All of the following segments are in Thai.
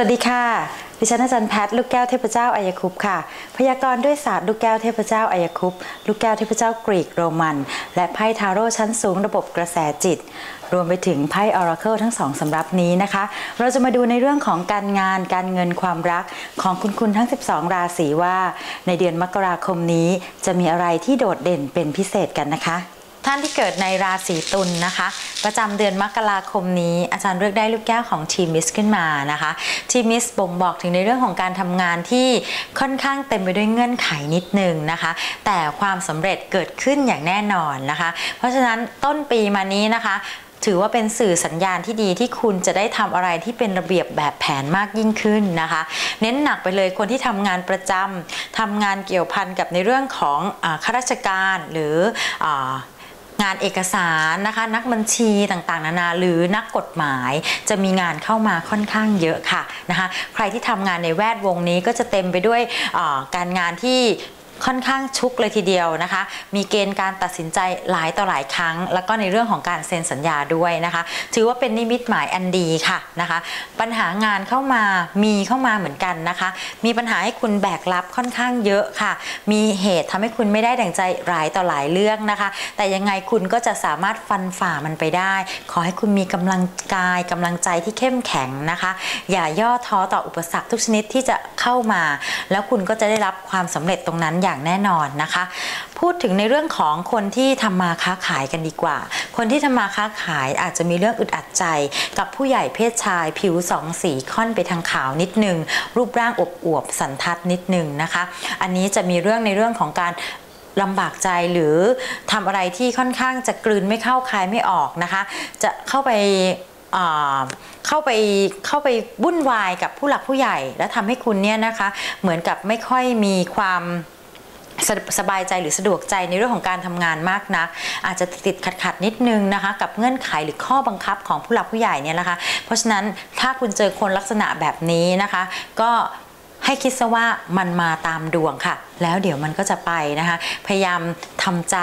วัสดีค่ะ ดิฉันอาจารย์แพทย์ลูกแก้วเทพเจ้าอายคุปต์ค่ะ พยากรณ์ด้วยศาสตร์ลูกแก้วเทพเจ้าอายคุปต์ลูกแก้วเทพเจ้ากรีกโรมัน และไพ่ทาโร่ชั้นสูงระบบกระแสจิต รวมไปถึงไพ่ออราเคิลทั้งสองสำรับนี้นะคะ เราจะมาดูในเรื่องของการงาน การเงินความรักของคุณคุณทั้ง 12 ราศีว่า ในเดือนมกราคมนี้จะมีอะไรที่โดดเด่นเป็นพิเศษกันนะคะท่านที่เกิดในราศีตุลนะคะ ประจำเดือนมกราคมนี้อาจารย์เลือกได้ลูกแก้วของทีมิสขึ้นมานะคะทีมิสบ่งบอกถึงในเรื่องของการทำงานที่ค่อนข้างเต็มไปด้วยเงื่อนไขนิดนึงนะคะ แต่ความสำเร็จเกิดขึ้นอย่างแน่นอนนะคะ เพราะฉะนั้นต้นปีมานี้นะคะถือว่าเป็นสื่อสัญญาณที่ดีที่คุณจะได้ทำอะไรที่เป็นระเบียบแบบแผนมากยิ่งขึ้นนะคะ เน้นหนักไปเลยคนที่ทำงานประจำทำงานเกี่ยวพันกับในเรื่องของอข้าราชการหรืออ งานเอกสารนะคะ นักบัญชีต่างๆ นานาหรือนักกฎหมาย จะมีงานเข้ามาค่อนข้างเยอะค่ะนะคะ ใครที่ทำงานในแวดวงนี้ก็จะเต็มไปด้วยการงานที่ ค่อนข้างชุกเลยทีเดียวนะคะ มีเกณฑ์การตัดสินใจหลายต่อหลายครั้ง แล้วก็ในเรื่องของการเซ็นสัญญาด้วยนะคะ ถือว่าเป็นนิมิตหมายอันดีค่ะนะคะ ปัญหางานเข้ามามีเข้ามาเหมือนกันนะคะ มีปัญหาให้คุณแบกรับค่อนข้างเยอะค่ะ มีเหตุทำให้คุณไม่ได้ดั่งใจหลายต่อหลายเรื่องนะคะ แต่ยังไงคุณก็จะสามารถฟันฝ่ามันไปได้ ขอให้คุณมีกำลังกายกำลังใจที่เข้มแข็งนะคะ อย่าย่อท้อต่ออุปสรรคทุกชนิดที่จะเข้ามา แล้วคุณก็จะได้รับความสำเร็จตรงนั้นอย่างแน่นอนนะคะ พูดถึงในเรื่องของคนที่ทำมาค้าขายกันดีกว่า คนที่ทำมาค้าขายอาจจะมีเรื่องอึดอัดใจ กับผู้ใหญ่เพศชาย ผิวสองสีค่อนไปทางขาวนิดนึง รูปร่างอบอวบสันทัดนิดนึงนะคะ อันนี้จะมีเรื่องในเรื่องของการลำบากใจหรือทำอะไรที่ค่อนข้างจะกลืนไม่เข้าคายไม่ออกนะคะ จะเข้าไปเข้าไปเข้าไปวุ่นวายกับผู้หลักผู้ใหญ่ และทำให้คุณเนี่ยนะคะ เหมือนกับไม่ค่อยมีความ สสบายใจหรือสะดวกใจในเรื่องของการทำงานมากนัก อาจจะติดขัดขัดนิดนึงนะคะ กับเงื่อนไขหรือข้อบังคับของผู้หลักผู้ใหญ่เนี่ยนะคะ เพราะฉะนั้นถ้าคุณเจอคนลักษณะแบบนี้นะคะ ก็ให้คิดซะว่ามันมาตามดวงค่ะ แล้วเดี๋ยวมันก็จะไปนะคะ พยายามทำใจ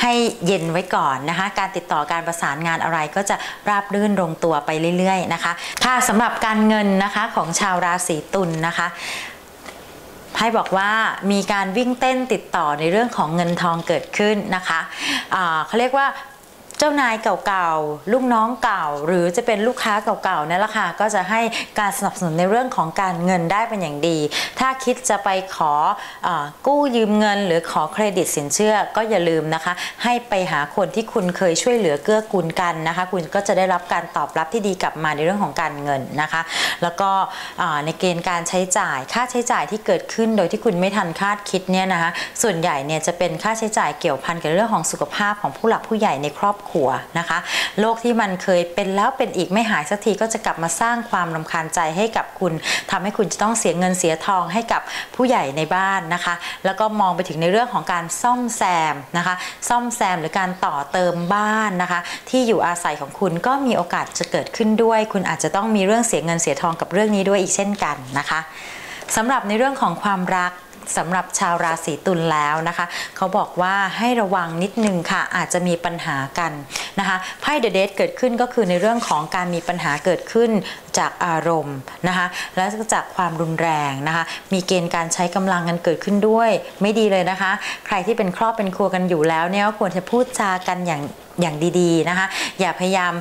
ให้เย็นไว้ก่อนนะคะ การติดต่อการประสานงานอะไรก็จะราบรื่นลงตัวไปเรื่อย ๆ นะคะ ค่ะสำหรับการเงินนะคะของชาวราศีตุลนนะคะ ให้บอกว่ามีการวิ่งเต้นติดต่อในเรื่องของเงินทองเกิดขึ้นนะคะะเขาเรียกว่า เจ้านายเก่าๆ ลูกน้องเก่า หรือจะเป็นลูกค้าเก่าๆนั่นแหละค่ะก็จะให้การสนับสนุนในเรื่องของการเงินได้เป็นอย่างดี ถ้าคิดจะไปขออกู้ยืมเงิน หรือขอเครดิตสินเชื่อก็อย่าลืมนะคะ ให้ไปหาคนที่คุณเคยช่วยเหลือเกื้อกูลกันนะคะ คุณก็จะได้รับการตอบรับที่ดีกลับมาในเรื่องของการเงินนะคะ แล้วก็ในเกณฑ์การใช้จ่ายค่าใช้จ่ายที่เกิดขึ้นโดยที่คุณไม่ทันคาดคิดเนี่ยนะคะส่วนใหญ่เนี่ยจะเป็นค่าใช้จ่ายเกี่ยวพันกับเรื่องของสุขภาพของผู้หลักผู้ใหญ่ในครอบครัวนะคะโรคที่มันเคยเป็นแล้วเป็นอีกไม่หายสักทีก็จะกลับมาสร้างความรำคาญใจให้กับคุณทำให้คุณจะต้องเสียเงินเสียทองให้กับผู้ใหญ่ในบ้านนะคะ แล้วก็มองไปถึงในเรื่องของการซ่อมแซมนะคะ ซ่อมแซมหรือการต่อเติมบ้านนะคะ ที่อยู่อาศัยของคุณก็มีโอกาสจะเกิดขึ้นด้วย คุณอาจจะต้องมีเรื่องเสียเงินเสียทองกับเรื่องนี้ด้วยอีกเช่นกันนะคะสำหรับในเรื่องของความรัก สำหรับชาวราศีตุลแล้วนะคะ เขาบอกว่าให้ระวังนิดนึงค่ะ อาจจะมีปัญหากันนะคะไพ่เดอะเดทเกิดขึ้นก็คือในเรื่องของการมีปัญหาเกิดขึ้น จากอารมณ์นะคะและจากความรุนแรงนะคะมีเกณฑ์การใช้กำลังกันเกิดขึ้นด้วย ไม่ดีเลยนะคะ ใครที่เป็นครอบเป็นครัวกันอยู่แล้วเนี่ยควรจะพูดจากันอย่างอย่างดีๆนะคะ อย่าพยายาม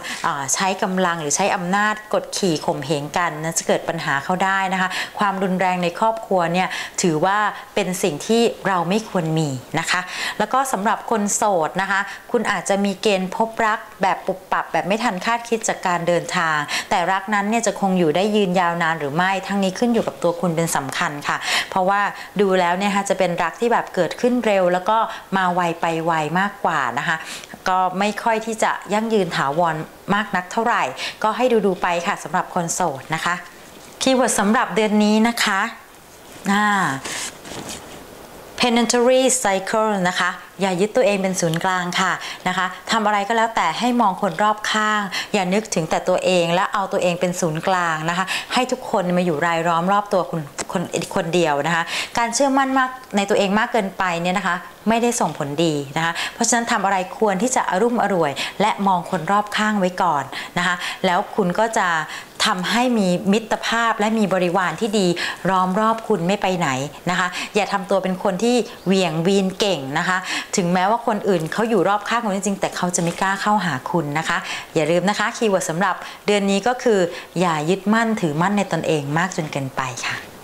ใช้กำลังหรือใช้อำนาจกดขี่ข่มเหงกันนะจะเกิดปัญหาเข้าได้นะคะ ความรุนแรงในครอบครัวเนี่ยถือว่าเป็นสิ่งที่เราไม่ควรมีนะคะ แล้วก็สำหรับคนโสดนะคะ คุณอาจจะมีเกณฑ์พบรักแบบปุบปับแบบไม่ทันคาดคิดจากการเดินทาง แต่รักนั้นเนี่ยจะคงอยู่ได้ยืนยาวนานหรือไม่ ทั้งนี้ขึ้นอยู่กับตัวคุณเป็นสำคัญค่ะ เพราะว่าดูแล้วเนี่ยค่ะจะเป็นรักที่แบบเกิดขึ้นเร็ว แล้วก็มาไวไปไวมากกว่านะคะ ก็ไม่ค่อยที่จะยั่งยืนถาวรมากนักเท่าไหร่ ก็ให้ดูดูไปค่ะสำหรับคนโสดนะคะคีย์เวิร์ดสำหรับเดือนนี้นะคะอ่า planetary cycle นะคะ อย่ายึดตัวเองเป็นศูนย์กลางค่ะนะคะทำอะไรก็แล้วแต่ให้มองคนรอบข้าง อย่านึกถึงแต่ตัวเองและเอาตัวเองเป็นศูนย์กลางนะคะ ให้ทุกคนมาอยู่รายล้อมรอบตัวคุณคนคนเดียวนะคะ การเชื่อมั่นมากในตัวเองมากเกินไปเนี่ยนะคะ ไม่ได้ส่งผลดีนะคะ เพราะฉะนั้นทำอะไรควรที่จะอรุ่มอร่วย และมองคนรอบข้างไว้ก่อนนะคะ แล้วคุณก็จะ ทำให้มีมิตรภาพและมีบริวารที่ดีล้อมรอบคุณไม่ไปไหนนะคะ อย่าทำตัวเป็นคนที่เหวี่ยงวีนเก่งนะคะ ถึงแม้ว่าคนอื่นเขาอยู่รอบข้างคุณจริงๆแต่เขาจะไม่กล้าเข้าหาคุณนะคะ อย่าลืมนะคะคีย์เวิร์ดสำหรับเดือนนี้ก็คือ อย่ายึดมั่นถือมั่นในตนเองมากจนเกินไปค่ะ